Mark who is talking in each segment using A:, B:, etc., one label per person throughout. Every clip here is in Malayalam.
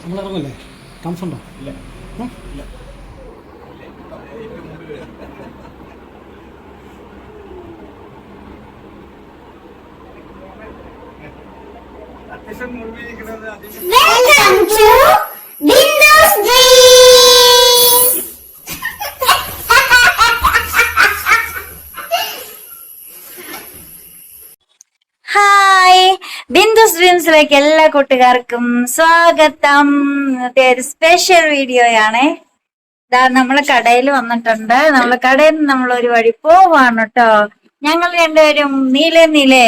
A: നമ്മൾ ഇറങ്ങല്ലേ താമസമുണ്ടോ
B: ഇല്ല.
A: ഉം?
B: അത്യാവശ്യം മുറിവിരിക്കുന്നത് അധികം
C: ഡ്രീംസിലേക്ക് എല്ലാ കൂട്ടുകാർക്കും സ്വാഗതം. ഇന്നത്തെ ഒരു സ്പെഷ്യൽ വീഡിയോയാണ്. ഇതാ നമ്മൾ കടയിൽ വന്നിട്ടുണ്ട്. നമ്മൾ കടയിൽ നിന്ന് നമ്മൾ ഒരു വഴി പോവാണ് കേട്ടോ ഞങ്ങൾ രണ്ടുപേരും നീല നീലേ.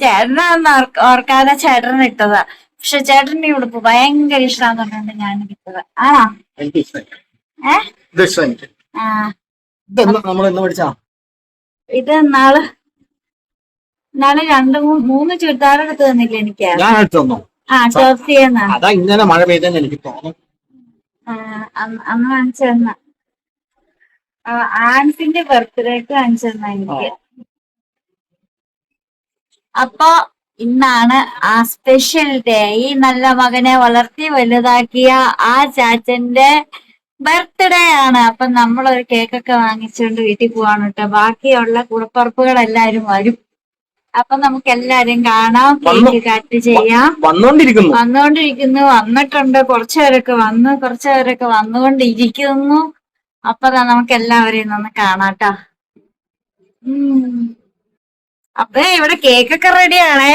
C: ചേട്ടനാന്ന് ഓർക്ക് ഓർക്കാതെ ചേട്ടൻ ഇട്ടതാ. പക്ഷെ ചേട്ടന്റെ ഉടുപ്പ് ഭയങ്കര ഇഷ്ടമാന്ന് പറഞ്ഞുകൊണ്ട് ഞാൻ ഇട്ടത്. ആണോ?
B: എനിക്ക് ഇഷ്ടമായി
C: ഏ?
B: ഇത് ഇഷ്ടം
C: ആ. ഇത് നാൾ നാളെ രണ്ട് മൂന്ന് ചുരിദാർ എടുത്ത് തന്നില്ല എനിക്ക്?
B: ഞാൻ അടുത്ത്
C: ആ ടോപ്പ്
B: അതാ ഇങ്ങനെ മഴ പെയ്തെന്ന് എനിക്ക് തോന്നും
C: അന്ന് ആൻസിന്റെ ബർത്ത്ഡേക്ക് വാങ്ങിച്ചു തന്ന എനിക്ക്. അപ്പൊ ഇന്നാണ് ആ സ്പെഷ്യൽ ഡേ ഈ നല്ല മകനെ വളർത്തി വലുതാക്കിയ ആ ചാച്ചന്റെ ബർത്ത്ഡേ ആണ്. അപ്പൊ നമ്മളൊരു കേക്കൊക്കെ വാങ്ങിച്ചുകൊണ്ട് വീട്ടിൽ പോവാണ് കേട്ടോ. ബാക്കിയുള്ള കുളപ്പറപ്പുകൾ എല്ലാരും വരും. അപ്പൊ നമുക്ക് എല്ലാരും കാണാം കേക്ക് കട്ട് ചെയ്യാം.
B: വന്നോണ്ടിരിക്കുന്നു.
C: വന്നുകൊണ്ടിരിക്കുന്നു വന്നിട്ടുണ്ട്. കുറച്ചുപേരൊക്കെ വന്ന്. കുറച്ചുപേരൊക്കെ വന്നുകൊണ്ടിരിക്കുന്നു. അപ്പൊ നമുക്ക് എല്ലാവരെയും ഒന്ന് കാണാട്ടാ. അപ്പൊ ഇവിടെ കേക്കൊക്കെ റെഡിയാണേ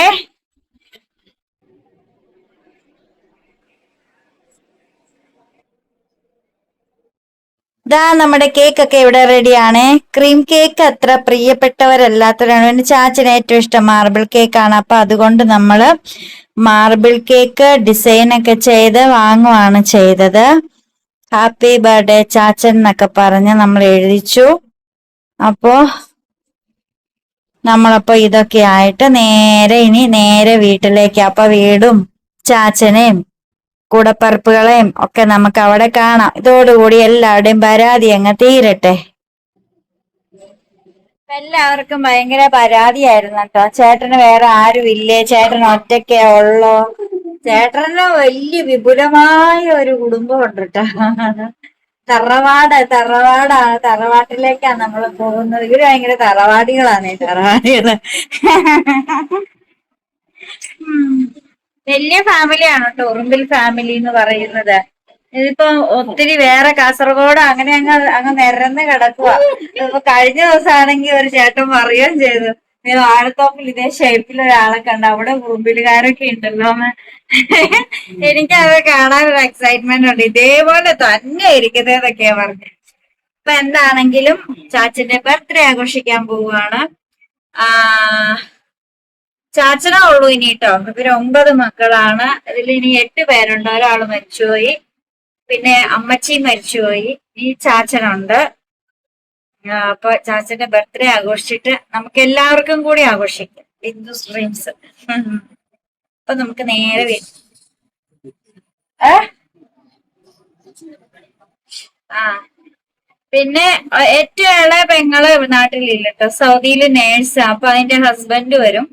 C: ദാ നമ്മുടെ കേക്ക് ഒക്കെ ഇവിടെ റെഡിയാണ്. ക്രീം കേക്ക് അത്ര പ്രിയപ്പെട്ടവരല്ലാത്തവരാണ്. എന്റെ ചാച്ചന് ഏറ്റവും ഇഷ്ടം മാർബിൾ കേക്കാണ്. അപ്പൊ അതുകൊണ്ട് നമ്മൾ മാർബിൾ കേക്ക് ഡിസൈൻ ഒക്കെ ചെയ്ത് വാങ്ങുവാണ് ചെയ്തത്. ഹാപ്പി ബർത്ത്ഡേ ചാച്ചൻ എന്നൊക്കെ പറഞ്ഞ് നമ്മൾ എഴുതിച്ചു. അപ്പോ നമ്മളപ്പോ ഇതൊക്കെ ആയിട്ട് നേരെ ഇനി നേരെ വീട്ടിലേക്ക് അപ്പൊ വീടും ചാച്ചനെയും കൂടപ്പറപ്പുകളെയും ഒക്കെ നമുക്ക് അവിടെ കാണാം. ഇതോടുകൂടി എല്ലാവരുടെയും പരാതി അങ്ങ് തീരട്ടെ. എല്ലാവർക്കും ഭയങ്കര പരാതിയായിരുന്നു കേട്ടോ. ചേട്ടന് വേറെ ആരും ഇല്ലേ? ചേട്ടൻ ഒറ്റക്കേ ഉള്ളോ? ചേട്ടന് വലിയ വിപുലമായ ഒരു കുടുംബം ഉണ്ട് കേട്ടോ. തറവാട് തറവാടാണ് തറവാട്ടിലേക്കാണ് നമ്മൾ പോകുന്നത്. ഇവർ ഭയങ്കര തറവാടികളാണ് തറവാടികൾ. വലിയ ഫാമിലിയാണ് കേട്ടോ. ഉറുമ്പിൽ ഫാമിലി എന്ന് പറയുന്നത്. ഇതിപ്പോ ഒത്തിരി വേറെ കാസർഗോഡ് അങ്ങനെ അങ്ങ് അങ്ങ് നിരന്ന് കിടക്കുക ഇപ്പൊ കഴിഞ്ഞ ദിവസമാണെങ്കിൽ ഒരു ചേട്ടൻ പറയുകയും ചെയ്തു. "നീ വാഴത്തോപ്പിൽ ഇതേ ഷേപ്പിൽ ഒരാളെ കണ്ട അവിടെ ഉറുമ്പിലുകാരൊക്കെ ഉണ്ടല്ലോ എനിക്ക് അത് കാണാൻ ഒരു എക്സൈറ്റ്മെന്റ് ഉണ്ട്. ഇതേപോലെ തന്നെ ഇരിക്കുന്നതൊക്കെയാ പറഞ്ഞു. ഇപ്പൊ എന്താണെങ്കിലും ചാച്ചന്റെ ബർത്ത്ഡേ ആഘോഷിക്കാൻ പോവുകയാണ്. ആ ചാച്ചനേ ഉള്ളൂ ഇനി കേട്ടോ ഇവർ ഒമ്പത് മക്കളാണ്. അതിൽ ഇനി എട്ട് പേരുണ്ട്. ഒരാൾ മരിച്ചുപോയി. പിന്നെ അമ്മച്ചി മരിച്ചുപോയി. ഈ ചാച്ചനുണ്ട്. അപ്പൊ ചാച്ചന്റെ ബർത്ത്ഡേ ആഘോഷിച്ചിട്ട് നമുക്ക് എല്ലാവർക്കും കൂടി ആഘോഷിക്കാം. ബിന്ദു സ്ട്രീംസ്. അപ്പൊ നമുക്ക് നേരെ ആ. പിന്നെ ഏറ്റവും ഇളയ പെങ്ങൾ നാട്ടിലില്ല കേട്ടോ സൗദിയിൽ നേഴ്സാ അപ്പൊ അതിന്റെ ഹസ്ബൻഡ് വരും.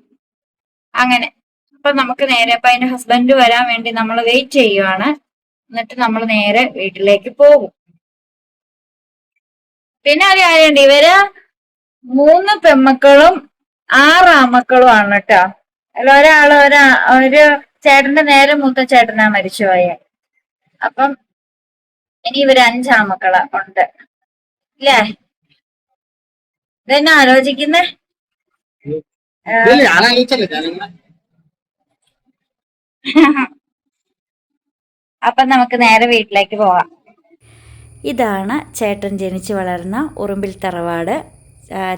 C: അങ്ങനെ. അപ്പൊ നമുക്ക് നേരെ അപ്പൊ അതിന്റെ ഹസ്ബൻഡ് വരാൻ വേണ്ടി നമ്മൾ വെയിറ്റ് ചെയ്യുവാണ്. എന്നിട്ട് നമ്മൾ നേരെ വീട്ടിലേക്ക് പോകും. പിന്നെ ഒരു കാര്യമുണ്ട് ഇവർ മൂന്ന് പെമ്മക്കളും ആറ് ആമക്കളും ആണ് കേട്ടോ അതിൽ ഒരാൾ ഒരാ ഒരു ചേട്ടന്റെ നേരെ മൂത്ത ചേട്ടനാ മരിച്ചുപോയ അപ്പം ഇനി ഇവർ അഞ്ചാമക്കളാ ഉണ്ട്. ഇല്ലേ? ഇതെന്നെ ആലോചിക്കുന്നേ? അപ്പം നമുക്ക് നേരെ വീട്ടിലേക്ക് പോവാം. ഇതാണ് ചേട്ടൻ ജനിച്ചു വളർന്ന ഉറുമ്പിൽ തറവാട്.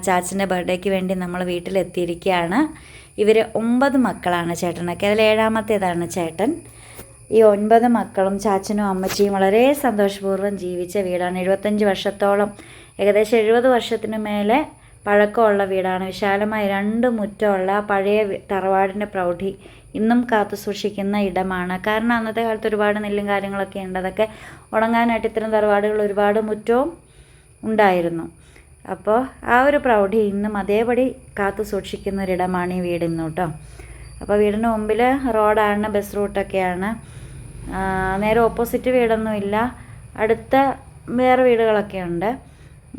C: ചാച്ചന്റെ ബർത്ത്ഡേക്ക് വേണ്ടി നമ്മൾ വീട്ടിലെത്തിയിരിക്കുകയാണ്. ഇവർ ഒമ്പത് മക്കളാണ് ചേട്ടനൊക്കെ. അതിൽ ഏഴാമത്തേതാണ് ചേട്ടൻ. ഈ ഒൻപത് മക്കളും ചാച്ചനും അമ്മച്ചിയും വളരെ സന്തോഷപൂർവം ജീവിച്ച വീടാണ്. എഴുപത്തഞ്ച് വർഷത്തോളം ഏകദേശം എഴുപത് വർഷത്തിന് മേലെ പഴക്കമുള്ള വീടാണ്. വിശാലമായ രണ്ട് മുറ്റമുള്ള പഴയ തറവാടിന്റെ പ്രൗഢി ഇന്നും കാത്തു സൂക്ഷിക്കുന്ന ഇടമാണ്. കാരണം അന്നത്തെ കാലത്ത് ഒരുപാട് നെല്ലും കാര്യങ്ങളൊക്കെ ഉണ്ട്. അതൊക്കെ ഉണങ്ങാനായിട്ട് ഇത്തരം തറവാടുകൾ ഒരുപാട് മുറ്റവും ഉണ്ടായിരുന്നു.
D: അപ്പോൾ ആ ഒരു പ്രൗഢി ഇന്നും അതേപടി കാത്തു സൂക്ഷിക്കുന്ന ഒരിടമാണ് ഈ വീട് ഇന്നും കേട്ടോ. അപ്പോൾ വീടിന് മുമ്പിൽ റോഡാണ് ബസ് റൂട്ടൊക്കെയാണ്. നേരെ ഓപ്പോസിറ്റ് വീടൊന്നുമില്ല. അടുത്ത വേറെ വീടുകളൊക്കെ ഉണ്ട്.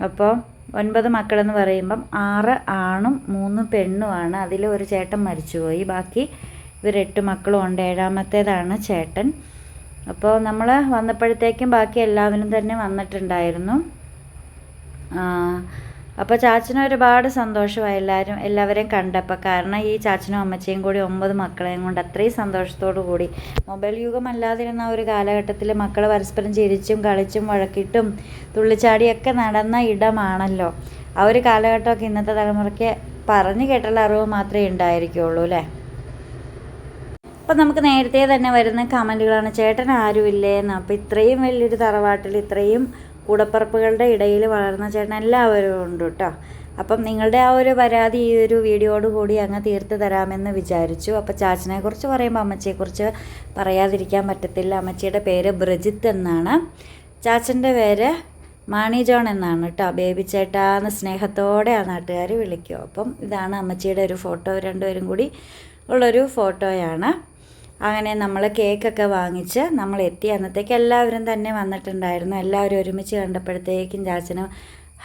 D: അപ്പോൾ ഒൻപത് മക്കളെന്ന് പറയുമ്പം ആറ് ആണും മൂന്ന് പെണ്ണുമാണ് അതിൽ ഒരു ചേട്ടൻ മരിച്ചുപോയി. ബാക്കി ഇവർ എട്ട് മക്കളും ഉണ്ട്. ഏഴാമത്തേതാണ് ചേട്ടൻ. അപ്പോൾ നമ്മൾ വന്നപ്പോഴത്തേക്കും ബാക്കി എല്ലാവരും തന്നെ വന്നിട്ടുണ്ടായിരുന്നു. അപ്പോൾ ചാച്ചന് ഒരുപാട് സന്തോഷമായി എല്ലാവരും എല്ലാവരെയും കണ്ടപ്പോൾ കാരണം ഈ ചാച്ചനും അമ്മച്ചയും കൂടി ഒമ്പത് മക്കളെയും കൊണ്ട് അത്രയും സന്തോഷത്തോടു കൂടി. മൊബൈൽ യുഗം അല്ലാതിരുന്ന ഒരു കാലഘട്ടത്തിൽ മക്കൾ പരസ്പരം ചിരിച്ചും കളിച്ചും വഴക്കിട്ടും തുള്ളിച്ചാടിയൊക്കെ നടന്ന ഇടമാണല്ലോ. ആ ഒരു കാലഘട്ടമൊക്കെ ഇന്നത്തെ തലമുറയ്ക്ക് പറഞ്ഞു കേട്ടുള്ള അറിവ് മാത്രമേ ഉണ്ടായിരിക്കുള്ളൂ അല്ലേ? അപ്പം നമുക്ക് നേരത്തെ തന്നെ വരുന്ന കമന്റുകളാണ് ചേട്ടൻ ആരുമില്ലേ എന്ന് അപ്പോൾ ഇത്രയും വലിയൊരു തറവാട്ടിൽ ഇത്രയും കൂടപ്പറപ്പുകളുടെ ഇടയിൽ വളർന്ന ചേട്ടൻ എല്ലാവരും ഉണ്ട് കേട്ടോ. അപ്പം നിങ്ങളുടെ ആ ഒരു പരാതി ഈ ഒരു വീഡിയോയോട് കൂടി അങ്ങ് തീർത്ത് തരാമെന്ന് വിചാരിച്ചു. അപ്പോൾ ചാച്ചനെ കുറിച്ച് പറയുമ്പോൾ അമ്മച്ചിയെക്കുറിച്ച് പറയാതിരിക്കാൻ പറ്റത്തില്ല. അമ്മച്ചിയുടെ പേര് ബ്രജിത്ത് എന്നാണ്. ചാച്ചന്റെ പേര് മാണി ജോൺ എന്നാണ് കേട്ടോ. ബേബി ചേട്ടാന്ന് സ്നേഹത്തോടെ ആ നാട്ടുകാർ വിളിക്കും. അപ്പം ഇതാണ് അമ്മച്ചിയുടെ ഒരു ഫോട്ടോ. രണ്ടുപേരും കൂടി ഉള്ളൊരു ഫോട്ടോയാണ്. അങ്ങനെ നമ്മൾ കേക്കൊക്കെ വാങ്ങിച്ച് നമ്മൾ എത്തി അന്നത്തേക്ക് എല്ലാവരും തന്നെ വന്നിട്ടുണ്ടായിരുന്നു. എല്ലാവരും ഒരുമിച്ച് കണ്ടപ്പോഴത്തേക്കും ചാച്ചന്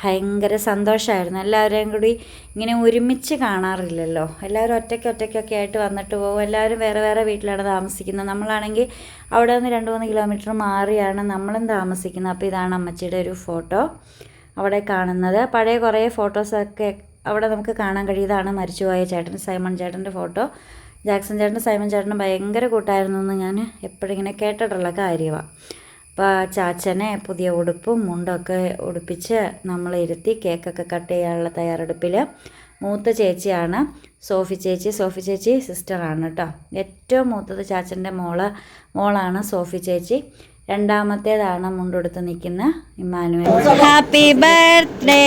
D: ഭയങ്കര സന്തോഷമായിരുന്നു എല്ലാവരെയും കൂടി ഇങ്ങനെ ഒരുമിച്ച് കാണാറില്ലല്ലോ. എല്ലാവരും ഒറ്റയ്ക്ക് ഒറ്റയ്ക്കൊക്കെ ആയിട്ട് വന്നിട്ട് പോകും. എല്ലാവരും വേറെ വേറെ വീട്ടിലാണ് താമസിക്കുന്നത്. നമ്മളാണെങ്കിൽ അവിടെ നിന്ന് രണ്ട് മൂന്ന് കിലോമീറ്റർ മാറിയാണ് നമ്മളും താമസിക്കുന്നത്. അപ്പോൾ ഇതാണ് അമ്മച്ചിയുടെ ഒരു ഫോട്ടോ അവിടെ കാണുന്നത്. പഴയ കുറേ ഫോട്ടോസൊക്കെ അവിടെ നമുക്ക് കാണാൻ കഴിയുന്നതാണ് മരിച്ചുപോയ ചേട്ടൻ സൈമൺ ചേട്ടന്റെ ഫോട്ടോ. ജാക്സൺ ചേട്ടനും സൈമൺ ചേട്ടനും ഭയങ്കര കൂട്ടായിരുന്നു എന്ന് ഞാൻ എപ്പോഴും ഇങ്ങനെ കേട്ടിട്ടുള്ള കാര്യമാണ് അപ്പോൾ ചാച്ചനെ പുതിയ ഉടുപ്പും മുണ്ടൊക്കെ ഉടുപ്പിച്ച് നമ്മൾ ഇരുത്തി കേക്കൊക്കെ കട്ട് ചെയ്യാനുള്ള തയ്യാറെടുപ്പിൽ മൂത്ത ചേച്ചിയാണ് സോഫി ചേച്ചി. സോഫി ചേച്ചി സിസ്റ്ററാണ് കേട്ടോ. ഏറ്റവും മൂത്തത് ചാച്ചന്റെ മോൾ മോളാണ് സോഫി ചേച്ചി. രണ്ടാമത്തേതാണ് മുണ്ടെടുത്ത് നിൽക്കുന്ന Immanuel. Happy birthday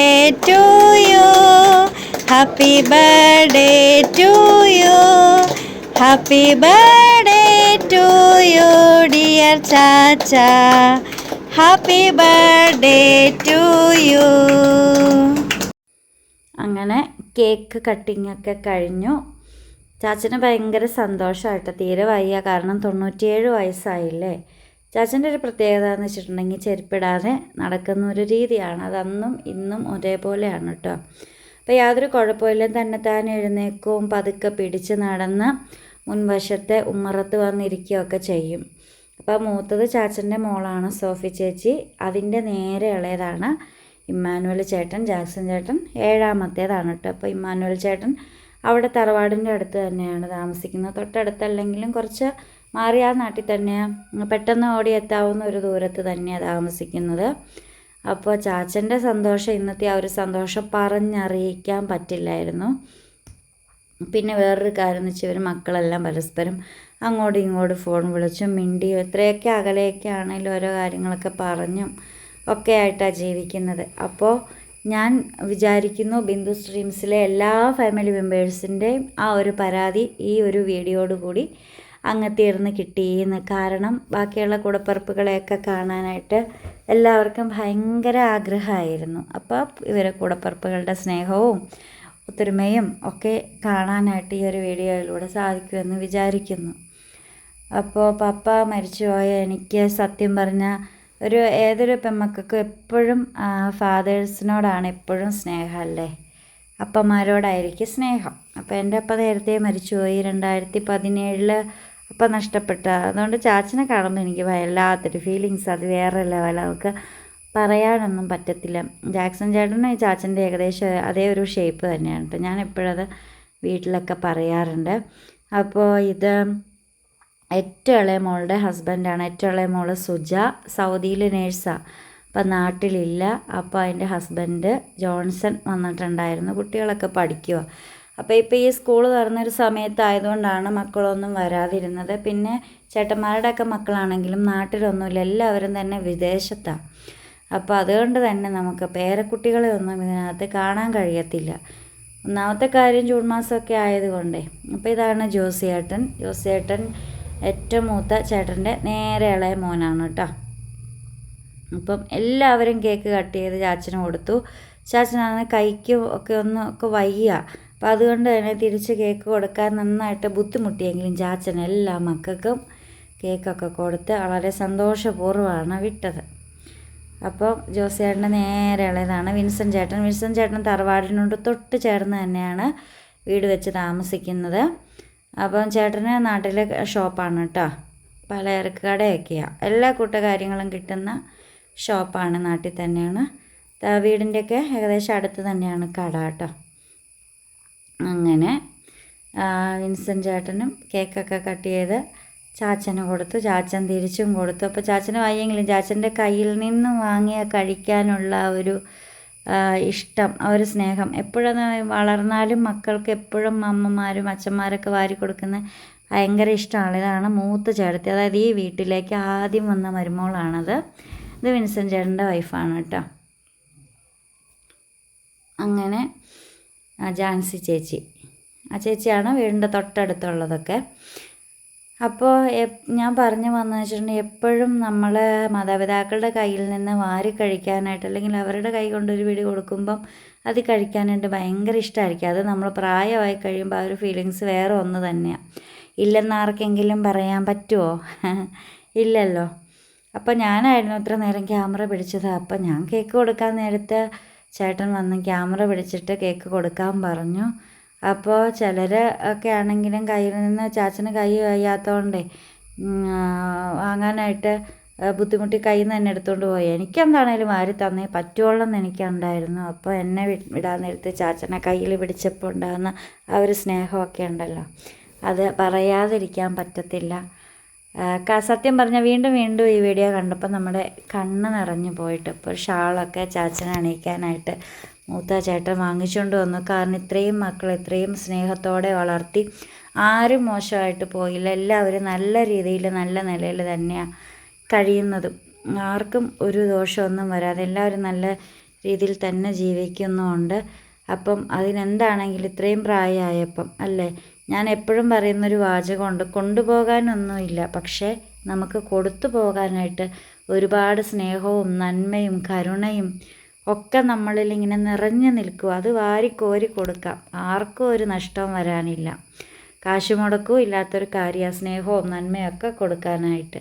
D: to you happy birthday to you happy birthday to you dear Chacha happy birthday to you അങ്ങനെ കേക്ക് കട്ടിംഗ് ഒക്കെ കഴിഞ്ഞു. ചാച്ചന് ഭയങ്കര സന്തോഷമായിട്ട് തീരെ വയ്യ. കാരണം തൊണ്ണൂറ്റിയേഴ് വയസ്സായില്ലേ. ചാച്ചന്റെ ഒരു പ്രത്യേകത എന്ന് വെച്ചിട്ടുണ്ടെങ്കിൽ ചെരുപ്പിടാതെ നടക്കുന്ന ഒരു രീതിയാണ്. അതന്നും ഇന്നും ഒരേപോലെയാണ് കേട്ടോ അപ്പോൾ യാതൊരു കുഴപ്പമില്ല. തന്നെ താൻ എഴുന്നേക്കും പതുക്കെ പിടിച്ച് നടന്ന് മുൻവശത്തെ ഉമ്മറത്ത് വന്നിരിക്കുകയൊക്കെ ചെയ്യും. അപ്പോൾ മൂത്തത് ചാച്ചന്റെ മോളാണ് സോഫി ചേച്ചി. അതിന്റെ നേരെ ഇളയതാണ് ഇമ്മാനുവൽ ചേട്ടൻ ജാക്സൺ ചേട്ടൻ ഏഴാമത്തേതാണ് കേട്ടോ. അപ്പോൾ ഇമ്മാനുവൽ ചേട്ടൻ അവിടെ തറവാടിന്റെ അടുത്ത് തന്നെയാണ് താമസിക്കുന്നത്. തൊട്ടടുത്തല്ലെങ്കിലും കുറച്ച് മാറി ആ നാട്ടിൽ തന്നെ പെട്ടെന്ന് ഓടിയെത്താവുന്ന ഒരു ദൂരത്ത് തന്നെയാണ് താമസിക്കുന്നത്. അപ്പോൾ ചാച്ചന്റെ സന്തോഷം ഇന്നത്തെ ആ ഒരു സന്തോഷം പറഞ്ഞറിയിക്കാൻ പറ്റില്ലായിരുന്നു. പിന്നെ വേറൊരു കാര്യം എന്ന് വെച്ചാൽ ഇവർ മക്കളെല്ലാം പരസ്പരം അങ്ങോട്ടും ഇങ്ങോട്ടും ഫോൺ വിളിച്ചും മിണ്ടിയും എത്രയൊക്കെ അകലെയൊക്കെ ആണെങ്കിലും ഓരോ കാര്യങ്ങളൊക്കെ പറഞ്ഞും ഒക്കെ ആയിട്ടാണ് ജീവിക്കുന്നത്. അപ്പോൾ ഞാൻ വിചാരിക്കുന്നു ബിന്ദു സ്ട്രീംസിലെ എല്ലാ ഫാമിലി മെമ്പേഴ്സിന്റെയും ആ ഒരു പരാതി ഈ ഒരു വീഡിയോയോട് കൂടി അങ്ങ് തീർന്ന് കിട്ടിയെന്ന് കാരണം ബാക്കിയുള്ള കൂടപ്പറപ്പുകളെയൊക്കെ കാണാനായിട്ട് എല്ലാവർക്കും ഭയങ്കര ആഗ്രഹമായിരുന്നു. അപ്പോൾ ഇവരെ കൂടപ്പറപ്പുകളുടെ സ്നേഹവും ഒത്തൊരുമയും ഒക്കെ കാണാനായിട്ട് ഈ ഒരു വീഡിയോയിലൂടെ സാധിക്കുമെന്ന് വിചാരിക്കുന്നു. അപ്പോൾ പപ്പ മരിച്ചുപോയ എനിക്ക് സത്യം പറഞ്ഞ ഒരു ഏതൊരു പെമ്മക്കും എപ്പോഴും ഫാദേഴ്സിനോടാണ് എപ്പോഴും സ്നേഹമല്ലേ? അപ്പന്മാരോടായിരിക്കും സ്നേഹം. അപ്പോൾ എന്റെ അപ്പ നേരത്തെ മരിച്ചുപോയി. രണ്ടായിരത്തി പതിനേഴിൽ അപ്പം നഷ്ടപ്പെട്ട. അതുകൊണ്ട് ചാച്ചനെ കാണുമ്പോൾ എനിക്ക് വല്ലാത്തൊരു ഫീലിങ്സ് അത് വേറെ ലെവൽ നമുക്ക് പറയാനൊന്നും പറ്റത്തില്ല. ജാക്സൺ ചേട്ടന് ചാച്ചന്റെ ഏകദേശം അതേ ഒരു ഷേപ്പ് തന്നെയാണ് കേട്ടോ. ഞാൻ എപ്പോഴത് വീട്ടിലൊക്കെ പറയാറുണ്ട്. അപ്പോൾ ഇത് ഏറ്റവും ഇളയ മോളുടെ ഹസ്ബൻഡാണ് ഏറ്റവും ഇളയ മോൾ സുജ സൗദിയിലെ നേഴ്സാണ് അപ്പം നാട്ടിലില്ല. അപ്പോൾ അതിന്റെ ഹസ്ബൻഡ് ജോൺസൺ വന്നിട്ടുണ്ടായിരുന്നു. കുട്ടികളൊക്കെ പഠിക്കുക അപ്പോൾ ഇപ്പോൾ ഈ സ്കൂൾ തുറന്നൊരു സമയത്തായതുകൊണ്ടാണ് മക്കളൊന്നും വരാതിരുന്നത്. പിന്നെ ചേട്ടന്മാരുടെയൊക്കെ മക്കളാണെങ്കിലും നാട്ടിലൊന്നുമില്ല എല്ലാവരും തന്നെ വിദേശത്താണ് അപ്പോൾ അതുകൊണ്ട് തന്നെ നമുക്ക് പേരക്കുട്ടികളെ ഒന്നും ഇതിനകത്ത് കാണാൻ കഴിയത്തില്ല. ഒന്നാമത്തെ കാര്യം ജൂൺ മാസമൊക്കെ ആയതുകൊണ്ടേ. അപ്പോൾ ഇതാണ് ജോസിയേട്ടൻ. ജോസിയേട്ടൻ ഏറ്റവും മൂത്ത ചേട്ടന്റെ നേരെ ഇളയ മോനാണ് കേട്ടോ. അപ്പം എല്ലാവരും കേക്ക് കട്ട് ചെയ്ത് ചാച്ചന് കൊടുത്തു. ചാച്ചനാണെങ്കിൽ കൈക്ക് ഒക്കെ ഒന്ന് ഒക്കെ വയ്യ. അപ്പം അതുകൊണ്ട് തന്നെ തിരിച്ച് കേക്ക് കൊടുക്കാൻ നന്നായിട്ട് ബുദ്ധിമുട്ടിയെങ്കിലും ചാച്ചൻ എല്ലാ മക്കൾക്കും കേക്കൊക്കെ കൊടുത്ത് വളരെ സന്തോഷപൂർവമാണ് വിട്ടത്. അപ്പോൾ ജോസേട്ടന്റെ നേരെ ഉള്ളതാണ്. വിൻസൻ ചേട്ടൻ വിൻസൻ ചേട്ടൻ തറവാടിനോട് തൊട്ട് ചേർന്ന് തന്നെയാണ് വീട് വെച്ച് താമസിക്കുന്നത്. അപ്പം ചേട്ടന് നാട്ടിലെ ഷോപ്പാണ് കേട്ടോ. പലചരക്ക് കടയൊക്കെയാണ് എല്ലാ കൂട്ടകാര്യങ്ങളും കിട്ടുന്ന ഷോപ്പാണ് നാട്ടിൽ തന്നെയാണ്. വീടിന്റെയൊക്കെ ഏകദേശം അടുത്ത് തന്നെയാണ് കട കേട്ടോ. അങ്ങനെ വിൻസൻ ചേട്ടനും കേക്കൊക്കെ കട്ട് ചെയ്ത് ചാച്ചന് കൊടുത്തു. ചാച്ചൻ തിരിച്ചും കൊടുത്തു. അപ്പോൾ ചാച്ചന് വയ്യെങ്കിലും ചാച്ചന്റെ കയ്യിൽ നിന്ന് വാങ്ങിയ കഴിക്കാനുള്ള ഒരു ഇഷ്ടം ആ ഒരു സ്നേഹം. എപ്പോഴും വളർന്നാലും മക്കൾക്ക് എപ്പോഴും അമ്മമാരും അച്ഛന്മാരൊക്കെ വാരി കൊടുക്കുന്ന ഭയങ്കര ഇഷ്ടമാണ്. ഇതാണ് മൂത്ത് ചേട്ടത്തി. അതായത് ഈ വീട്ടിലേക്ക് ആദ്യം വന്ന മരുമോളാണത്. ഇത് വിൻസെന്റ് ചേട്ടന്റെ വൈഫാണ് കേട്ടോ. അങ്ങനെ ജാൻസി ചേച്ചി. ആ ചേച്ചിയാണ് വീടിന്റെ തൊട്ടടുത്തുള്ളതൊക്കെ. അപ്പോൾ ഞാൻ പറഞ്ഞു വന്നു വെച്ചിട്ടുണ്ടെങ്കിൽ എപ്പോഴും നമ്മൾ മാതാപിതാക്കളുടെ കയ്യിൽ നിന്ന് വാരി കഴിക്കാനായിട്ട് അല്ലെങ്കിൽ അവരുടെ കൈ കൊണ്ടൊരു പിടി കൊടുക്കുമ്പം അത് കഴിക്കാനായിട്ട് ഭയങ്കര ഇഷ്ടമായിരിക്കും. അത് നമ്മൾ പ്രായമായി കഴിയുമ്പോൾ ആ ഒരു ഫീലിങ്സ് വേറെ ഒന്ന് തന്നെയാണ് ഇല്ലെന്ന് ആർക്കെങ്കിലും പറയാൻ പറ്റുമോ ഇല്ലല്ലോ. അപ്പോൾ ഞാനായിരുന്നു ഇത്ര നേരം ക്യാമറ പിടിച്ചത്. അപ്പോൾ ഞാൻ കേക്ക് കൊടുക്കാൻ നേരത്ത് ചേട്ടൻ വന്ന് ക്യാമറ പിടിച്ചിട്ട് കേക്ക് കൊടുക്കാൻ പറഞ്ഞു. അപ്പോൾ ചിലർ ഒക്കെ ആണെങ്കിലും കയ്യിൽ നിന്ന് ചാച്ചന് കൈ വയ്യാത്തതുകൊണ്ടേ വാങ്ങാനായിട്ട് ബുദ്ധിമുട്ടി കയ്യിൽ നിന്ന് തന്നെ എടുത്തുകൊണ്ട് പോയി. എനിക്കെന്താണേലും ആര് തന്നേ പറ്റുള്ളൂ എന്ന് എനിക്കുണ്ടായിരുന്നു. അപ്പോൾ എന്നെ വിടാൻ നേരത്ത് ചാച്ചനെ കയ്യിൽ പിടിച്ചപ്പോൾ ഉണ്ടാകുന്ന ആ ഒരു സ്നേഹമൊക്കെ ഉണ്ടല്ലോ. അത് പറയാതിരിക്കാൻ പറ്റത്തില്ല. സത്യം പറഞ്ഞാൽ വീണ്ടും വീണ്ടും ഈ വീഡിയോ കണ്ടപ്പോൾ നമ്മുടെ കണ്ണ് നിറഞ്ഞു പോയിട്ട് ഇപ്പോൾ ഷാളൊക്കെ ചാച്ചനെ അണിയിക്കാനായിട്ട് മൂത്ത ചേട്ടൻ വാങ്ങിച്ചുകൊണ്ട് വന്നു. കാരണം ഇത്രയും മക്കൾ ഇത്രയും സ്നേഹത്തോടെ വളർത്തി ആരും മോശമായിട്ട് പോയില്ല. എല്ലാവരും നല്ല രീതിയിൽ നല്ല നിലയിൽ തന്നെയാണ് കഴിയുന്നതും. ആർക്കും ഒരു ദോഷമൊന്നും വരാതെ എല്ലാവരും നല്ല രീതിയിൽ തന്നെ ജീവിക്കുന്നുമുണ്ട്. അപ്പം അതിനെന്താണെങ്കിലും ഇത്രയും പ്രായമായപ്പം അല്ലേ? ഞാൻ എപ്പോഴും പറയുന്നൊരു വാചകമുണ്ട് കൊണ്ടുപോകാനൊന്നുമില്ല പക്ഷേ നമുക്ക് കൊടുത്തു പോകാനായിട്ട് ഒരുപാട് സ്നേഹവും നന്മയും കരുണയും ഒക്കെ നമ്മളിൽ ഇങ്ങനെ നിറഞ്ഞു നിൽക്കും. അത് വാരിക്കോരി കൊടുക്കാം. ആർക്കും ഒരു നഷ്ടവും വരാനില്ല. കാശ് മുടക്കവും ഇല്ലാത്തൊരു കാര്യമാണ് സ്നേഹവും നന്മയൊക്കെ കൊടുക്കാനായിട്ട്.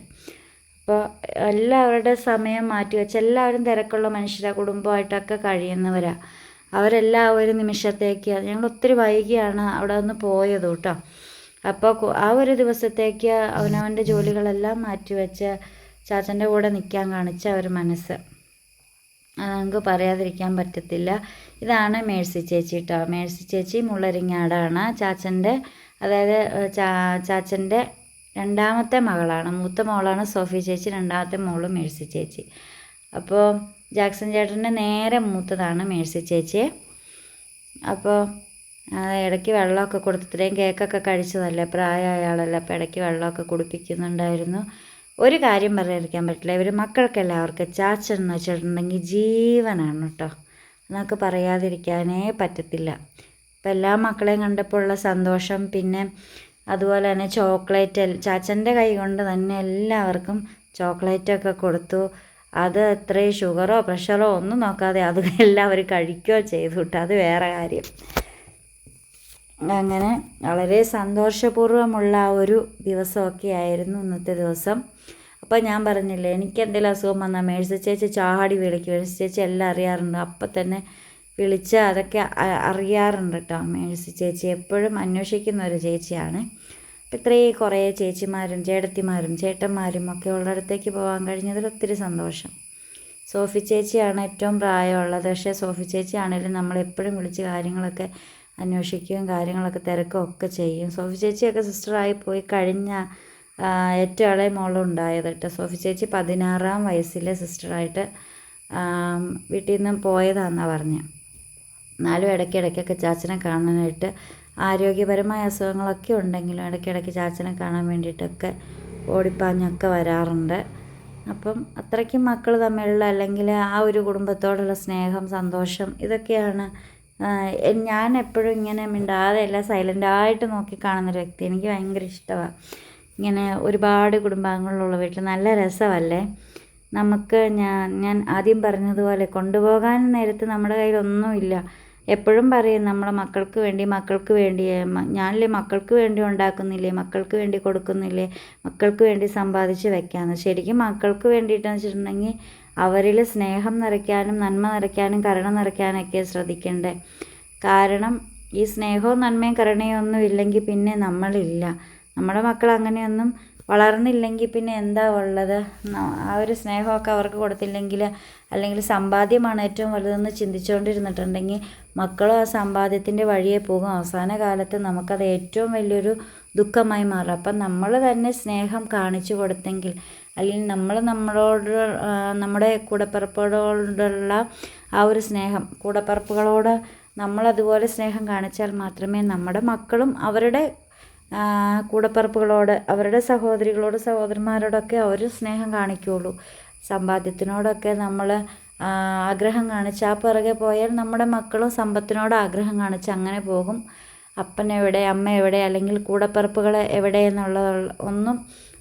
D: അപ്പോൾ എല്ലാവരുടെ സമയം മാറ്റി വെച്ച് എല്ലാവരും തിരക്കുള്ള മനുഷ്യരാ കുടുംബമായിട്ടൊക്കെ കഴിയുന്നവരാ. അവരെല്ലാം ഒരു നിമിഷത്തേക്ക് ഞങ്ങൾ ഒത്തിരി വൈകിയാണ് അവിടെ നിന്ന് പോയത് കേട്ടോ. അപ്പോൾ ആ ഒരു ദിവസത്തേക്ക് അവനവന്റെ ജോലികളെല്ലാം മാറ്റിവെച്ച് ചാച്ചന്റെ കൂടെ നിൽക്കാൻ കാണിച്ച ഒരു മനസ്സ്. അത് നമുക്ക് പറയാതിരിക്കാൻ പറ്റത്തില്ല. ഇതാണ് മേഴ്സി ചേച്ചി കേട്ടോ മേഴ്സി ചേച്ചി മുള്ളരിങ്ങാടാണ്. ചാച്ചന്റെ അതായത് ചാ ചാച്ചന്റെ രണ്ടാമത്തെ മകളാണ്. മൂത്ത മോളാണ് സോഫി ചേച്ചി രണ്ടാമത്തെ മോൾ മേഴ്സി ചേച്ചി. അപ്പോൾ ജാക്സൺ ചേട്ടന്റെ നേരെ മൂത്തതാണ് മേഴ്സി ചേച്ചി. അപ്പോൾ ഇടയ്ക്ക് വെള്ളമൊക്കെ കൊടുത്ത് കേക്കൊക്കെ കഴിച്ചതല്ലേ? പ്രായമായ ആളല്ലേ അപ്പോൾ ഇടയ്ക്ക് വെള്ളമൊക്കെ കുടിപ്പിക്കുന്നുണ്ടായിരുന്നു. ഒരു കാര്യം പറയാതിരിക്കാൻ പറ്റില്ല. ഇവർ മക്കൾക്കെല്ലാവർക്കും ചാച്ചൻ എന്ന് വെച്ചിട്ടുണ്ടെങ്കിൽ ജീവനാണ് കേട്ടോ. എന്നൊക്കെ പറയാതിരിക്കാനേ പറ്റത്തില്ല. അപ്പം എല്ലാ മക്കളെയും കണ്ടപ്പോൾ ഉള്ള സന്തോഷം. പിന്നെ അതുപോലെ തന്നെ ചോക്ലേറ്റ് ചാച്ചന്റെ കൈ കൊണ്ട് തന്നെ എല്ലാവർക്കും ചോക്ലേറ്റൊക്കെ കൊടുത്തു. അത് എത്രയും ഷുഗറോ പ്രഷറോ ഒന്നും നോക്കാതെ അത് എല്ലാവരും കഴിക്കുകയോ ചെയ്തു കിട്ടും അത് വേറെ കാര്യം. അങ്ങനെ വളരെ സന്തോഷപൂർവമുള്ള ഒരു ദിവസമൊക്കെ ആയിരുന്നു ഇന്നത്തെ ദിവസം. അപ്പോൾ ഞാൻ പറഞ്ഞില്ലേ എനിക്ക് എന്തെങ്കിലും അസുഖം വന്നാൽ മേഴ്സി ചേച്ചി ചാടി വിളിക്കും. മേഴ്സി ചേച്ചി എല്ലാം അറിയാറുണ്ട്. അപ്പം തന്നെ വിളിച്ച് അതൊക്കെ അറിയാറുണ്ട് കേട്ടോ മേഴ്സി ചേച്ചി. എപ്പോഴും അന്വേഷിക്കുന്ന ഒരു ചേച്ചിയാണ്. ഇത്രയും കുറേ ചേച്ചിമാരും ചേട്ടത്തിമാരും ചേട്ടന്മാരും ഒക്കെ ഉള്ളിടത്തേക്ക് പോകാൻ കഴിഞ്ഞതിൽ ഒത്തിരി സന്തോഷം. സോഫി ചേച്ചിയാണ് ഏറ്റവും പ്രായമുള്ളത്. പക്ഷേ സോഫി ചേച്ചിയാണെങ്കിലും നമ്മളെപ്പോഴും വിളിച്ച് കാര്യങ്ങളൊക്കെ അന്വേഷിക്കുകയും കാര്യങ്ങളൊക്കെ തിരക്കുകയും ഒക്കെ ചെയ്യും. സോഫി ചേച്ചിയൊക്കെ സിസ്റ്ററായി പോയി കഴിഞ്ഞ ഏറ്റവും ഇളയ മോളുണ്ടായത് കേട്ടോ. സോഫി ചേച്ചി പതിനാറാം വയസ്സിൽ സിസ്റ്ററായിട്ട് വീട്ടിൽ നിന്ന് പോയതാണെന്നാണ് പറഞ്ഞത് എന്നാലും ഇടയ്ക്കിടയ്ക്കൊക്കെ ചാച്ചനെ കാണാനായിട്ട് ആരോഗ്യപരമായ അസുഖങ്ങളൊക്കെ ഉണ്ടെങ്കിലും ഇടയ്ക്കിടയ്ക്ക് ചാച്ചനെ കാണാൻ വേണ്ടിയിട്ടൊക്കെ ഓടിപ്പാഞ്ഞൊക്കെ വരാറുണ്ട്. അപ്പം അത്രയ്ക്കും മക്കൾ തമ്മിലുള്ള അല്ലെങ്കിൽ ആ ഒരു കുടുംബത്തോടുള്ള സ്നേഹം സന്തോഷം ഇതൊക്കെയാണ് ഞാൻ എപ്പോഴും ഇങ്ങനെ മിണ്ടാതെ എല്ലാം സൈലന്റായിട്ട് നോക്കി കാണുന്നൊരു വ്യക്തി. എനിക്ക് ഭയങ്കര ഇഷ്ടമാണ് ഇങ്ങനെ ഒരുപാട് കുടുംബാംഗങ്ങളുള്ള വീട്ടിൽ നല്ല രസമല്ലേ നമുക്ക് ഞാൻ ഞാൻ ആദ്യം പറഞ്ഞതുപോലെ കൊണ്ടുപോകാൻ നേരത്ത് നമ്മുടെ കയ്യിലൊന്നുമില്ല. എപ്പോഴും പറയും നമ്മളെ മക്കൾക്ക് വേണ്ടി മക്കൾക്ക് വേണ്ടി ഞാനില്ലേ മക്കൾക്ക് വേണ്ടി ഉണ്ടാക്കുന്നില്ലേ മക്കൾക്ക് വേണ്ടി കൊടുക്കുന്നില്ലേ മക്കൾക്ക് വേണ്ടി സമ്പാദിച്ച് വെക്കാമെന്ന് ശരിക്കും മക്കൾക്ക് വേണ്ടിയിട്ടെന്ന് വെച്ചിട്ടുണ്ടെങ്കിൽ അവരിൽ സ്നേഹം നിറയ്ക്കാനും നന്മ നിറയ്ക്കാനും കരുണ നിറയ്ക്കാനൊക്കെ ശ്രദ്ധിക്കേണ്ടേ. കാരണം ഈ സ്നേഹവും നന്മയും കരുണയും ഒന്നും ഇല്ലെങ്കിൽ പിന്നെ നമ്മളില്ല. നമ്മുടെ മക്കൾ അങ്ങനെയൊന്നും വളർന്നില്ലെങ്കിൽ പിന്നെ എന്താ ഉള്ളത്? ആ ഒരു സ്നേഹമൊക്കെ അവർക്ക് കൊടുത്തില്ലെങ്കിൽ അല്ലെങ്കിൽ സമ്പാദ്യമാണ് ഏറ്റവും വലുതെന്ന് ചിന്തിച്ചുകൊണ്ടിരുന്നിട്ടുണ്ടെങ്കിൽ മക്കളും ആ സമ്പാദ്യത്തിന്റെ വഴിയെ പോകും. അവസാന കാലത്ത് നമുക്കത് ഏറ്റവും വലിയൊരു ദുഃഖമായി മാറും. അപ്പം നമ്മൾ തന്നെ സ്നേഹം കാണിച്ചു കൊടുത്തെങ്കിൽ അല്ലെങ്കിൽ നമ്മൾ നമ്മളോട് നമ്മുടെ കൂടപ്പിറപ്പോടുള്ള ആ ഒരു സ്നേഹം കൂടപ്പിറപ്പുകളോട് നമ്മളതുപോലെ സ്നേഹം കാണിച്ചാൽ മാത്രമേ നമ്മുടെ മക്കളും അവരുടെ കൂടപ്പിറപ്പുകളോട് അവരുടെ സഹോദരികളോട് സഹോദരന്മാരോടൊക്കെ അവർ സ്നേഹം കാണിക്കുകയുള്ളൂ. സമ്പാദ്യത്തിനോടൊക്കെ നമ്മൾ ആഗ്രഹം കാണിച്ച് ആ പിറകെ പോയാൽ നമ്മുടെ മക്കളും സമ്പത്തിനോട് ആഗ്രഹം കാണിച്ച് അങ്ങനെ പോകും. അപ്പൻ എവിടെ അമ്മ എവിടെ അല്ലെങ്കിൽ കൂടപ്പിറപ്പുകൾ എവിടെ എന്നുള്ള ഒന്നും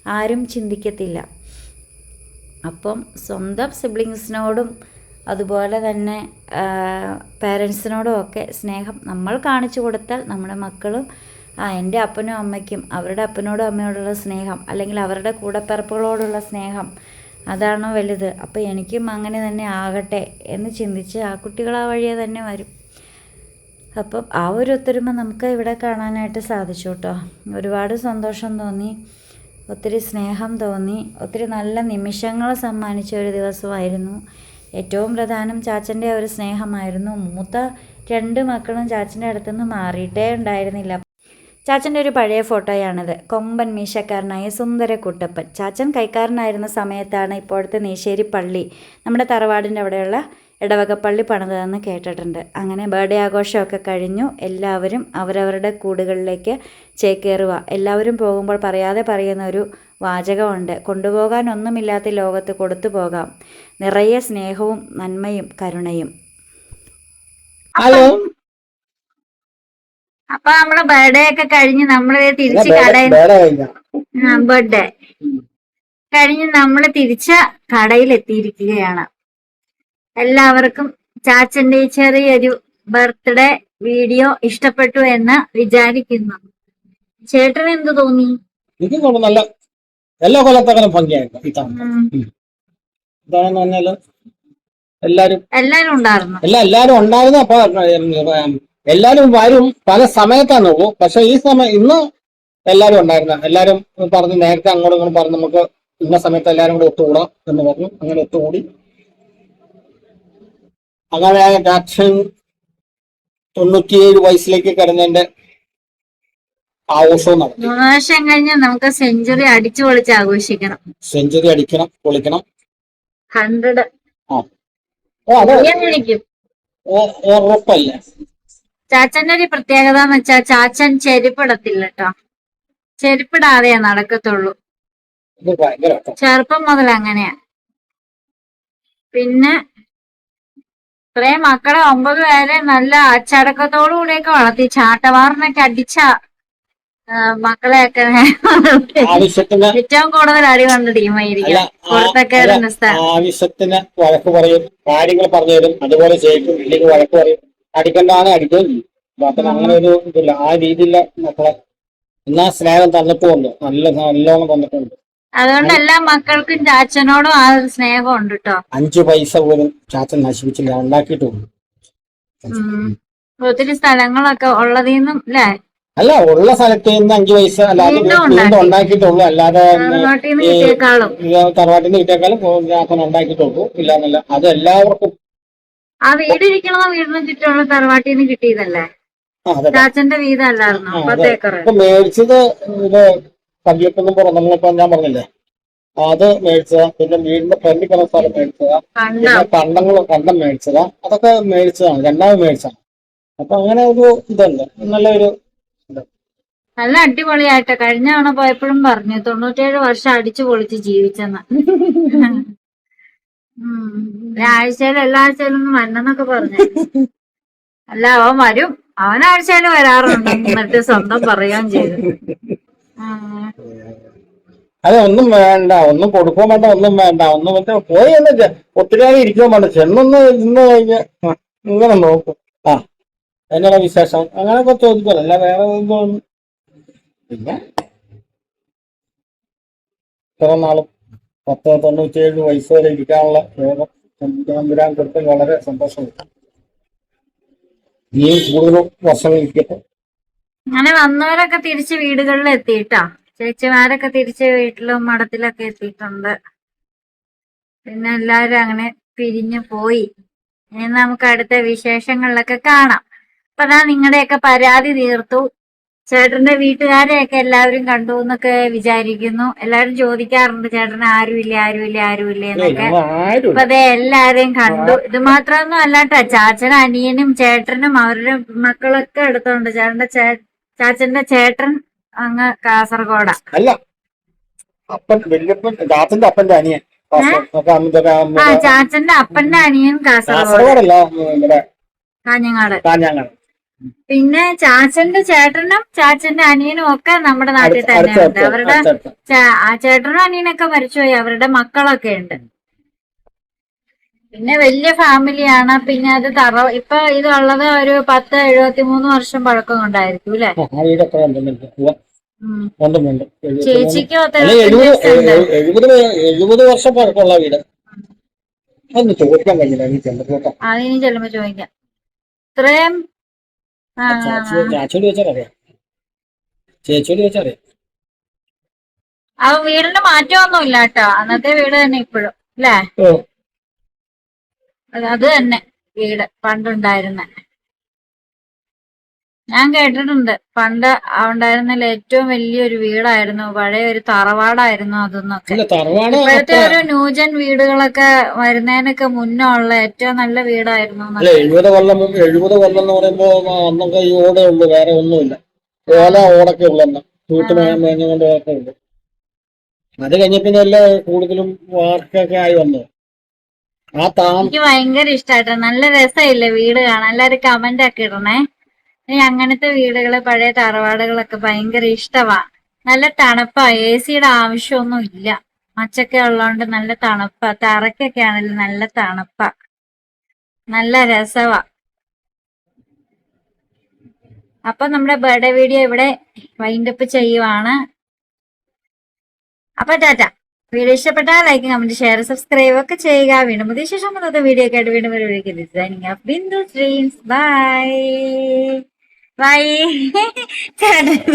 D: ആരും ചിന്തിക്കത്തില്ല. അപ്പം സ്വന്തം സിബ്ലിങ്സിനോടും അതുപോലെ തന്നെ പേരൻസിനോടും ഒക്കെ സ്നേഹം നമ്മൾ കാണിച്ചു കൊടുത്താൽ നമ്മുടെ മക്കളും ആ എന്റെ അപ്പനും അമ്മയ്ക്കും അവരുടെ അപ്പനോടും അമ്മയോടുള്ള സ്നേഹം അല്ലെങ്കിൽ അവരുടെ കൂടപ്പിറപ്പുകളോടുള്ള സ്നേഹം അതാണോ വലുത്. അപ്പോൾ എനിക്കും അങ്ങനെ തന്നെ ആകട്ടെ എന്ന് ചിന്തിച്ച് ആ കുട്ടികൾ ആ വഴിയെ തന്നെ വരും. അപ്പം ആ ഒരു ഒത്തൊരുമ നമുക്ക് ഇവിടെ കാണാനായിട്ട് സാധിച്ചു കേട്ടോ. ഒരുപാട് സന്തോഷം തോന്നി ഒത്തിരി സ്നേഹം തോന്നി ഒത്തിരി നല്ല നിമിഷങ്ങൾ സമ്മാനിച്ച ഒരു ദിവസമായിരുന്നു. ഏറ്റവും പ്രധാനം ചാച്ചന്റെ ഒരു സ്നേഹമായിരുന്നു. മൂത്ത രണ്ട് മക്കളും ചാച്ചന്റെ അടുത്തുനിന്ന് മാറിയിട്ടേ ഉണ്ടായിരുന്നില്ല. ചാച്ചന്റെ ഒരു പഴയ ഫോട്ടോയാണിത്. കൊമ്പൻ മീശക്കാരനായ സുന്ദര കുട്ടപ്പൻ ചാച്ചൻ കൈക്കാരനായിരുന്ന സമയത്താണ് ഇപ്പോഴത്തെ നീശ്ശേരി പള്ളി നമ്മുടെ തറവാടിന്റെ അവിടെയുള്ള ഇടവകപ്പള്ളി പണിതതെന്ന് കേട്ടിട്ടുണ്ട്. അങ്ങനെ ബർത്ത്ഡേ ആഘോഷമൊക്കെ കഴിഞ്ഞു. എല്ലാവരും അവരവരുടെ കൂടുകളിലേക്ക് ചേക്കേറുക. എല്ലാവരും പോകുമ്പോൾ പറയാതെ പറയുന്ന ഒരു വാചകമുണ്ട്. കൊണ്ടുപോകാൻ ഒന്നുമില്ലാത്ത ലോകത്ത് കൊടുത്തു പോകാം. നിറയെ സ്നേഹവും നന്മയും കരുണയും.
B: ഹലോ.
D: അപ്പൊ നമ്മുടെ ബർത്ത്ഡേ ഒക്കെ കഴിഞ്ഞ് നമ്മൾ തിരിച്ച് കടയിൽ ബർത്ത്ഡേ കഴിഞ്ഞ്? നമ്മൾ തിരിച്ച കടയിൽ എത്തിയിരിക്കുകയാണ് എല്ലാവർക്കും ചാച്ചന്റെ ചെറിയൊരു ബർത്ത്ഡേ വീഡിയോ ഇഷ്ടപ്പെട്ടു എന്ന് വിചാരിക്കുന്നു. ചേട്ടന് എന്ത് തോന്നി?
B: നല്ല എല്ലാ കൊല്ലത്തങ്ങനെ ഇതാണെന്ന് പറഞ്ഞാൽ എല്ലാരും
D: എല്ലാരും ഉണ്ടായിരുന്നു.
B: എല്ലാ എല്ലാരും ഉണ്ടായിരുന്നു. അപ്പൊ എല്ലാരും വരും. പല സമയത്താണ് പോകും പക്ഷെ ഈ സമയം ഇന്ന് എല്ലാരും ഉണ്ടായിരുന്ന. എല്ലാരും പറഞ്ഞ് നേരത്തെ അങ്ങോട്ടും ഇങ്ങോട്ടും പറഞ്ഞ് നമുക്ക് ഇന്ന സമയത്ത് എല്ലാരും കൂടെ ഒത്തുകൂടാം എന്ന് പറഞ്ഞു. അങ്ങനെ ഒത്തുകൂടി. അങ്ങനെ അച്ഛൻ തൊണ്ണൂറ്റിയേഴ് വയസ്സിലേക്ക് കടന്നതിന്റെ ആഘോഷവും നടത്തി.
D: മൂന്ന് വർഷം കഴിഞ്ഞ് നമുക്ക് സെഞ്ചുറി അടിച്ചു പൊളിച്ച് ആഘോഷിക്കണം.
B: സെഞ്ചുറി അടിക്കണം പൊളിക്കണം.
D: ഹൺഡ്രഡ്.
B: ഓ അതെ. ഉറപ്പല്ലേ?
D: ചാച്ചന്റെ ഒരു പ്രത്യേകത എന്ന് വെച്ചാൽ ചാച്ചൻ ചെരുപ്പിടത്തില്ല കേട്ടോ ചെരുപ്പിടാതെ നടക്കത്തുള്ളൂ. ചെറുപ്പം മുതൽ അങ്ങനെയാ. പിന്നെ ഇത്രയും മക്കളെ ഒമ്പത് പേരെ നല്ല അച്ചടക്കത്തോടു കൂടിയൊക്കെ വളർത്തി. ചാട്ടവാറിനൊക്കെ അടിച്ച മക്കളെയൊക്കെ ഏറ്റവും കൂടുതൽ അടി കൊണ്ട് ടീമായിരിക്കും. പുറത്തൊക്കെ
B: ആവശ്യത്തിന് വഴക്ക് പറയും കാര്യങ്ങൾ പറഞ്ഞു തരും അതുപോലെ ചെയ്യും ഇല്ലെങ്കിൽ വഴക്ക് പറയും. അടിക്കണ്ടാണ് അടിക്കുകയും ചെയ്യും അപ്പൊ അങ്ങനെ ഒരു ഇതില്ല ആ രീതിയില്ല മക്കളെ എന്നാ സ്നേഹം തന്നിട്ടുണ്ട് നല്ല നല്ലോണം തന്നിട്ടുണ്ട്
D: അതുകൊണ്ട് എല്ലാ മക്കൾക്കും ചാച്ചനോടും ആ ഒരു സ്നേഹം ഉണ്ട് കേട്ടോ
B: അഞ്ചു പൈസ പോലും ചാച്ചൻ നശിപ്പിച്ചില്ല ഉണ്ടാക്കിയിട്ടുണ്ട്.
D: ഒത്തിരി സ്ഥലങ്ങളൊക്കെ ഉള്ളതിൽ നിന്നും അല്ലേ
B: അല്ല ഉള്ള സ്ഥലത്ത് നിന്ന് അഞ്ചു പൈസ അല്ലാതെ
D: വീണ്ടും.
B: ഉണ്ടാക്കിയിട്ടുള്ളൂ. അല്ലാതെ
D: തറവാട്ടിന്ന് നിന്ന് കിട്ടിയേക്കാളും
B: ചാച്ചൻ ഉണ്ടാക്കിയിട്ടുള്ളൂ. ഇല്ലാന്നല്ല അത് എല്ലാവർക്കും
D: ആ വീട് ഇരിക്കണത് വീടിന് ചുറ്റുമുള്ള തറവാട്ടിൽ നിന്ന് കിട്ടിയതല്ലേ ചാച്ചന്റെ വീതല്ലായിരുന്നു പത്ത് ഏക്കർ
B: ഇപ്പൊ മേടിച്ചത് ഇത് കല്യപ്പൊന്നും പുറം നമ്മളിപ്പോ ഞാൻ പറഞ്ഞില്ലേ? അത് മേടിച്ചതാ പിന്നെ വീടിന്റെ ഫ്രണ്ടിൽ കിടന്ന സ്ഥലം മേടിച്ചതാ പിന്നെ കണ്ടങ്ങൾ കണ്ടം മേടിച്ചതാ അതൊക്കെ മേടിച്ചതാണ് രണ്ടാമത് മേടിച്ചതാണ്. അപ്പൊ അങ്ങനെ ഒരു ഇതുണ്ട് നല്ലൊരു
D: നല്ല അടിപൊളിയായിട്ട്. കഴിഞ്ഞ തവണ പോയപ്പോഴും പറഞ്ഞു തൊണ്ണൂറ്റേഴ് വർഷം അടിച്ചു പൊളിച്ച് ജീവിച്ചെന്ന്. ആഴ്ചയിൽ എല്ലാ ആഴ്ചയിലും ഒന്ന് എന്നൊക്കെ പറഞ്ഞു. അല്ല അവൻ വരും. അവൻ വരാറുണ്ട്. എന്നിട്ട് സ്വന്തം പറയാൻ ചെയ്തു.
B: അതെ ഒന്നും വേണ്ട. ഒന്നും കൊടുക്കാൻ വേണ്ട ഒന്നും വേണ്ട. ഒന്നും മറ്റേ പോയി എന്ന് ഒത്തിരി നേരം ഇരിക്കാൻ വേണ്ട ചെന്നൊന്ന് ഇന്ന് കഴിഞ്ഞ ഇങ്ങനെ നോക്കും. ആ അതിനുള്ള വിശേഷം? അങ്ങനെയൊക്കെ ചോദിക്കും. അല്ല വേറെ ഒന്നും പിന്നെ ഇത്ര നാളും. പത്ത് തൊണ്ണൂറ്റിയേഴ് വയസ്സ് വരെ ഇരിക്കാനുള്ള യോഗം തമ്പുരാൻ കൊടുത്ത് വളരെ സന്തോഷമുണ്ട്. ഇനിയും കൂടുതൽ വർഷങ്ങൾ ഇരിക്കട്ടെ.
C: അങ്ങനെ വന്നവരൊക്കെ തിരിച്ച് വീടുകളിൽ എത്തിയിട്ടാ. ചേച്ചിമാരൊക്കെ തിരിച്ച് വീട്ടിലും മഠത്തിലൊക്കെ എത്തിയിട്ടുണ്ട്. പിന്നെ എല്ലാവരും അങ്ങനെ പിരിഞ്ഞു പോയി. ഇനി നമുക്ക് അടുത്ത വിശേഷങ്ങളിലൊക്കെ കാണാം. അപ്പൊ ഞാൻ നിങ്ങളുടെയൊക്കെ പരാതി തീർത്തു. ചേട്ടന്റെ വീട്ടുകാരെയൊക്കെ എല്ലാവരും കണ്ടു എന്നൊക്കെ വിചാരിക്കുന്നു. എല്ലാവരും ചോദിക്കാറുണ്ട് ചേട്ടന് ആരുമില്ല ആരുമില്ല ആരുമില്ല? എന്നൊക്കെ. അപ്പൊ അതെ എല്ലാരെയും കണ്ടു. ഇത് മാത്രമൊന്നും അല്ലാട്ടാ ചാച്ചനും അനിയനും ചേട്ടനും അവരുടെ മക്കളൊക്കെ അടുത്തുണ്ട് ചേട്ടന്റെ ചാച്ചന്റെ ചേട്ടൻ അങ്ങ് കാസർഗോഡാ.
B: അല്ല അപ്പൻ വല്യപ്പൻ ചാച്ചന്റെ അപ്പന്റെ അനിയൻ.
C: ആ ചാച്ചന്റെ അപ്പന്റെ അനിയൻ കാസർഗോഡ്.
B: കാസർഗോഡല്ല
C: കാഞ്ഞങ്ങാട്.
B: കാഞ്ഞാങ്ങാട്.
C: പിന്നെ ചാച്ചന്റെ ചേട്ടനും ചാച്ചന്റെ അനിയനും ഒക്കെ നമ്മുടെ നാട്ടിൽ
B: തന്നെയുണ്ട്.
C: തന്നെ ഉണ്ട് അവരുടെ ആ ചേട്ടനും അനിയനൊക്കെ മരിച്ചുപോയി. അവരുടെ മക്കളൊക്കെ ഉണ്ട്. പിന്നെ വലിയ ഫാമിലിയാണ് പിന്നെ അത് തറ ഇപ്പൊ ഇതുള്ളത് ഒരു പത്ത് എഴുപത്തി മൂന്ന് വർഷം പഴക്കം കൊണ്ടായിരിക്കും അല്ലെ? ചേച്ചിക്കും അതിനും
B: എഴുപത് വർഷം പഴക്കമുള്ള വീട്. ചോദിക്കാൻ
C: അതിന് ചെല്ലുമ്പോ ചോദിക്കാം. ഇത്രയും ആ, ആ,
B: ചാച്ചി
C: ആ. വീടിന് മാറ്റമൊന്നും ഇല്ല കേട്ടോ. അന്നത്തെ വീട് തന്നെ ഇപ്പോഴും അല്ലേ? അത് തന്നെ വീട് പണ്ടുണ്ടായിരുന്ന. ഞാൻ കേട്ടിട്ടുണ്ട്. പണ്ട് ഉണ്ടായിരുന്നതിൽ ഏറ്റവും വലിയൊരു വീടായിരുന്നു. പഴയ ഒരു തറവാടായിരുന്നു അതൊന്നൊക്കെ. ഇപ്പോഴത്തെ ഒരു ന്യൂജൻ വീടുകളൊക്കെ വരുന്നതിനൊക്കെ മുന്നേ ഉള്ള ഏറ്റവും നല്ല വീടായിരുന്നു.
B: എഴുപത് കൊല്ലം എഴുപത് കൊല്ലം എന്ന് പറയുമ്പോ അന്നൊക്കെ ഈ ഓടേ ഉള്ളു വേറെ ഒന്നുമില്ല. ഓല ഓടൊക്കെ ഉള്ളു അന്ന്. വീട്ടിൽ മേഞ്ഞുകൊണ്ട് അത് കഴിഞ്ഞ പിന്നെ എല്ലാം കൂടുതലും വാർക്കൊക്കെ ആയി വന്നു.
C: എനിക്ക് ഭയങ്കര ഇഷ്ടായിട്ടോ. നല്ല രസമില്ലേ വീട് കാണാൻ. എല്ലാരും കമന്റ് ഒക്കെ ഇടണേ. അങ്ങനത്തെ വീടുകൾ പഴയ തറവാടുകളൊക്കെ ഭയങ്കര ഇഷ്ടമാ നല്ല തണുപ്പാ. എ സിയുടെ ആവശ്യമൊന്നും ഇല്ല. മച്ചൊക്കെ ഉള്ളതുകൊണ്ട് നല്ല തണുപ്പാ. തറക്കൊക്കെ ആണെങ്കിലും നല്ല തണുപ്പാ. നല്ല രസവാ. അപ്പൊ നമ്മുടെ ബർത്ത്ഡേ വീഡിയോ ഇവിടെ വൈൻഡപ്പ് ചെയ്യുവാണ്. അപ്പൊ ടാറ്റ. വീഡിയോ ഇഷ്ടപ്പെട്ടാൽ ലൈക്ക് കമന്റ് ഷെയർ സബ്സ്ക്രൈബ് ഒക്കെ ചെയ്യുക. വീണ്ടും പുതിയ ശേഷം വീഡിയോ ഒക്കെ ആയിട്ട് വീണ്ടും ഒരു designing of Bindu dreams bye bye